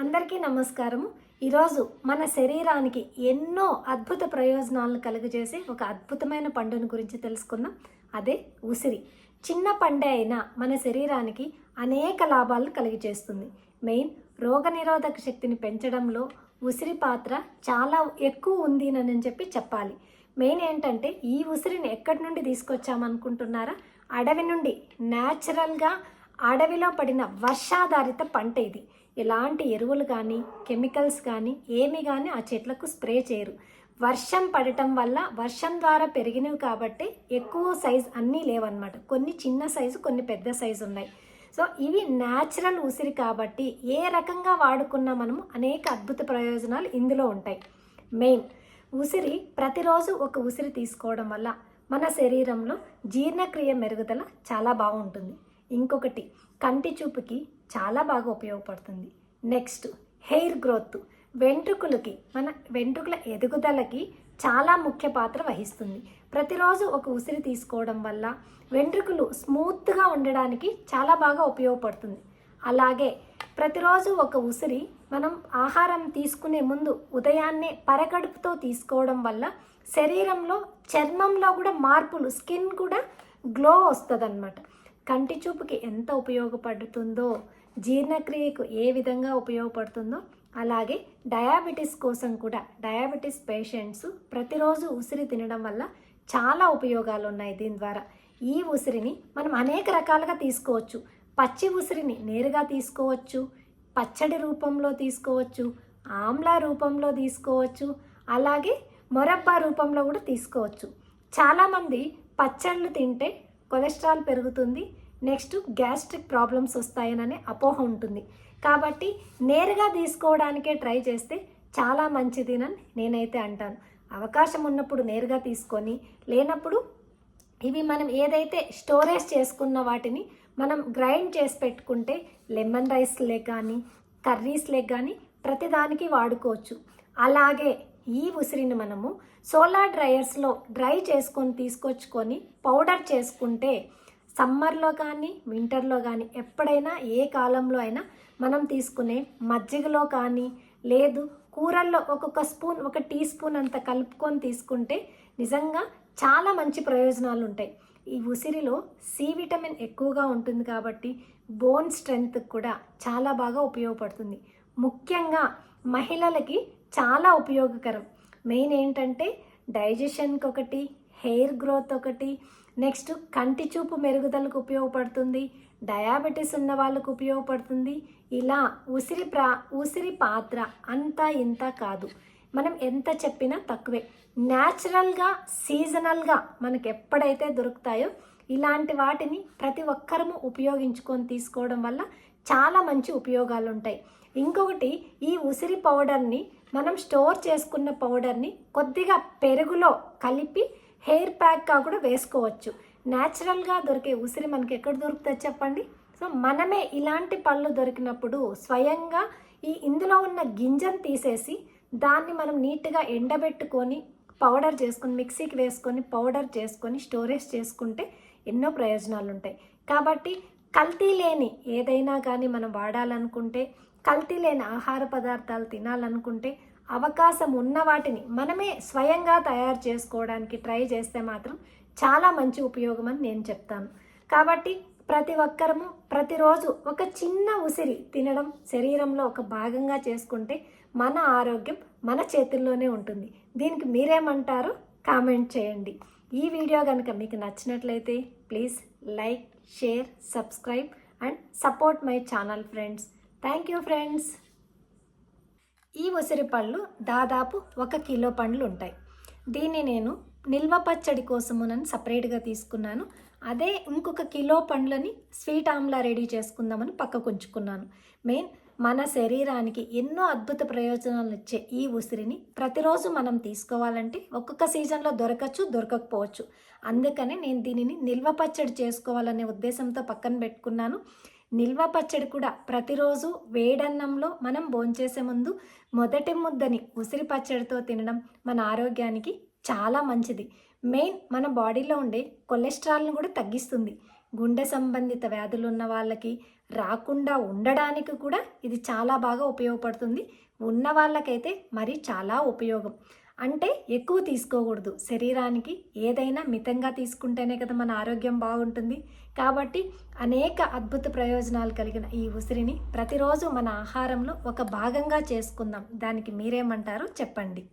అందరికీ నమస్కారము. ఈరోజు మన శరీరానికి ఎన్నో అద్భుత ప్రయోజనాలను కలుగజేసే ఒక అద్భుతమైన పండును గురించి తెలుసుకుందాం. అదే ఉసిరి. చిన్న పండే అయినా మన శరీరానికి అనేక లాభాలను కలిగజేస్తుంది. మెయిన్ రోగనిరోధక శక్తిని పెంచడంలో ఉసిరి పాత్ర చాలా ఎక్కువ ఉంది అని చెప్పి చెప్పాలి. మెయిన్ ఏంటంటే ఈ ఉసిరిని ఎక్కడి నుండి తీసుకొచ్చామనుకుంటున్నారా? అడవి నుండి. న్యాచురల్గా అడవిలో పడిన వర్షాధారిత పంట ఇది. ఎలాంటి ఎరువులు కానీ కెమికల్స్ కానీ ఏమి కానీ ఆ చెట్లకు స్ప్రే చేయరు. వర్షం పడటం వల్ల వర్షం ద్వారా పెరిగినవి కాబట్టి ఎక్కువ సైజ్ అన్నీ లేవన్నమాట. కొన్ని చిన్న సైజు కొన్ని పెద్ద సైజు ఉన్నాయి. సో ఇవి న్యాచురల్ ఉసిరి కాబట్టి ఏ రకంగా వాడుకున్నా మనము అనేక అద్భుత ప్రయోజనాలు ఇందులో ఉంటాయి. మెయిన్ ఉసిరి ప్రతిరోజు ఒక ఉసిరి తీసుకోవడం వల్ల మన శరీరంలో జీర్ణక్రియ మెరుగుదల చాలా బాగుంటుంది. ఇంకొకటి కంటి చూపుకి చాలా బాగా ఉపయోగపడుతుంది. Next hair growth. వెంట్రుకలకి మన వెంట్రుకల ఎదుగుదలకి చాలా ముఖ్య పాత్ర వహిస్తుంది. ప్రతిరోజు ఒక ఉసిరి తీసుకోవడం వల్ల వెంట్రుకలు స్మూత్గా ఉండడానికి చాలా బాగా ఉపయోగపడుతుంది. అలాగే ప్రతిరోజు ఒక ఉసిరి మనం ఆహారం తీసుకునే ముందు ఉదయాన్నే పరగడుపుతో తీసుకోవడం వల్ల శరీరంలో చర్మంలో కూడా మార్పులు స్కిన్ కూడా గ్లో వస్తుంది కంటి చూపుకి ఎంత ఉపయోగపడుతుందో జీర్ణక్రియకు ఏ విధంగా ఉపయోగపడుతుందో అలాగే డయాబెటీస్ కోసం కూడా డయాబెటీస్ పేషెంట్స్ ప్రతిరోజు ఉసిరి తినడం వల్ల చాలా ఉపయోగాలు ఉన్నాయి దీని ద్వారా. ఈ ఉసిరిని మనం అనేక రకాలుగా తీసుకోవచ్చు. పచ్చి ఉసిరిని నేరుగా తీసుకోవచ్చు పచ్చడి రూపంలో తీసుకోవచ్చు ఆమ్లా రూపంలో తీసుకోవచ్చు అలాగే మొరబ్బా రూపంలో కూడా తీసుకోవచ్చు. చాలామంది పచ్చళ్ళు తింటే కొలెస్ట్రాల్ పెరుగుతుంది నెక్స్ట్ గ్యాస్ట్రిక్ ప్రాబ్లమ్స్ వస్తాయననే అపోహ ఉంటుంది. కాబట్టి నేరుగా తీసుకోవడానికే ట్రై చేస్తే చాలా మంచిదినని నేనైతే అంటాను. అవకాశం ఉన్నప్పుడు నేరుగా తీసుకొని లేనప్పుడు ఇవి మనం ఏదైతే స్టోరేజ్ చేసుకున్న వాటిని మనం గ్రైండ్ చేసి పెట్టుకుంటే లెమన్ రైస్లే కానీ కర్రీస్లే కానీ ప్రతిదానికి వాడుకోవచ్చు. అలాగే ఈ ఉసిరిని మనము సోలార్ డ్రయర్స్లో డ్రై చేసుకొని తీసుకొచ్చుకొని పౌడర్ చేసుకుంటే సమ్మర్లో కానీ వింటర్లో కానీ ఎప్పుడైనా ఏ కాలంలో అయినా మనం తీసుకునే మజ్జిగలో కానీ లేదు కూరల్లో ఒక్కొక్క స్పూన్ ఒక టీ స్పూన్ అంత కలుపుకొని తీసుకుంటే నిజంగా చాలా మంచి ప్రయోజనాలు ఉంటాయి. ఈ ఉసిరిలో సి విటమిన్ ఎక్కువగా ఉంటుంది కాబట్టి బోన్ స్ట్రెంగ్త్ కూడా చాలా బాగా ఉపయోగపడుతుంది. ముఖ్యంగా మహిళలకి చాలా ఉపయోగకరం. మెయిన్ ఏంటంటే డైజెషన్కి ఒకటి హెయిర్ గ్రోత్ ఒకటి. నెక్స్ట్ కంటి చూపు మెరుగుదలకు ఉపయోగపడుతుంది. డయాబెటీస్ ఉన్న వాళ్ళకు ఉపయోగపడుతుంది. ఇలా ఉసిరి ప్రా ఉసిరి పాత్ర అంతా ఇంత కాదు. మనం ఎంత చెప్పినా తక్కువే. న్యాచురల్గా సీజనల్గా మనకు ఎప్పుడైతే దొరుకుతాయో ఇలాంటి వాటిని ప్రతి ఒక్కరము ఉపయోగించుకొని తీసుకోవడం వల్ల చాలా మంచి ఉపయోగాలు ఉంటాయి ఇంకొకటి ఈ ఉసిరి పౌడర్ని మనం స్టోర్ చేసుకున్న పౌడర్ని కొద్దిగా పెరుగులో కలిపి హెయిర్ ప్యాక్గా కూడా వేసుకోవచ్చు. న్యాచురల్గా దొరికే ఉసిరి మనకి ఎక్కడ దొరుకుతుంది చెప్పండి? సో మనమే ఇలాంటి పళ్ళు దొరికినప్పుడు స్వయంగా ఈ ఇందులో ఉన్న గింజను తీసేసి దాన్ని మనం నీట్గా ఎండబెట్టుకొని పౌడర్ చేసుకొని మిక్సీకి వేసుకొని పౌడర్ చేసుకొని స్టోరేజ్ చేసుకుంటే ఎన్నో ప్రయోజనాలు ఉంటాయి. కాబట్టి కల్తీ లేని ఏదైనా కానీ మనం వాడాలనుకుంటే కల్తీ లేని ఆహార పదార్థాలు తినాలనుకుంటే అవకాశం ఉన్న వాటిని మనమే స్వయంగా తయారు చేసుకోవడానికి ట్రై చేస్తే మాత్రం చాలా మంచి ఉపయోగం అని నేను చెప్తాను. కాబట్టి ప్రతి ఒక్కరము ప్రతిరోజు ఒక చిన్న ఉసిరి తినడం శరీరంలో ఒక భాగంగా చేసుకుంటే మన ఆరోగ్యం మన చేతుల్లోనే ఉంటుంది. దీనికి మీరేమంటారో? కామెంట్ చేయండి. ఈ వీడియో కనుక మీకు నచ్చినట్లయితే please like share subscribe and support my channel friends. Thank you friends. ఈ ఉసిరి పళ్ళు దాదాపు ఒక కిలో పండ్లు ఉంటాయి దీన్ని నేను నిల్వ పచ్చడి కోసమునని సపరేట్గా తీసుకున్నాను. అదే ఇంకొక కిలో పండ్లని స్వీట్ ఆమ్లా రెడీ చేసుకుందామని పక్కకు ఉంచుకున్నాను. మెయిన్ మన శరీరానికి ఎన్నో అద్భుత ప్రయోజనాలు ఇచ్చే ఈ ఉసిరిని ప్రతిరోజు మనం తీసుకోవాలంటే ఒక్కొక్క సీజన్లో దొరకచ్చు దొరకకపోవచ్చు. అందుకని నేను దీనిని నిల్వ పచ్చడి చేసుకోవాలనే ఉద్దేశంతో పక్కన పెట్టుకున్నాను. నిల్వ పచ్చడి కూడా ప్రతిరోజు వేడన్నంలో మనం భోంచేసే ముందు మొదటి ముద్దని ఉసిరి పచ్చడితో తినడం మన ఆరోగ్యానికి చాలా మంచిది. మెయిన్ మన బాడీలో ఉండే కొలెస్ట్రాల్ని కూడా తగ్గిస్తుంది. గుండె సంబంధిత వ్యాధులు ఉన్న వాళ్ళకి రాకుండా ఉండడానికి కూడా ఇది చాలా బాగా ఉపయోగపడుతుంది. ఉన్న వాళ్ళకైతే మరి చాలా ఉపయోగం. అంటే ఎక్కువ తీసుకోకూడదు. శరీరానికి ఏదైనా మితంగా తీసుకుంటేనే కదా మన ఆరోగ్యం బాగుంటుంది. కాబట్టి అనేక అద్భుత ప్రయోజనాలు కలిగిన ఈ ఉసిరిని ప్రతిరోజు మన ఆహారంలో ఒక భాగంగా చేసుకుందాం. దానికి మీరేమంటారో చెప్పండి.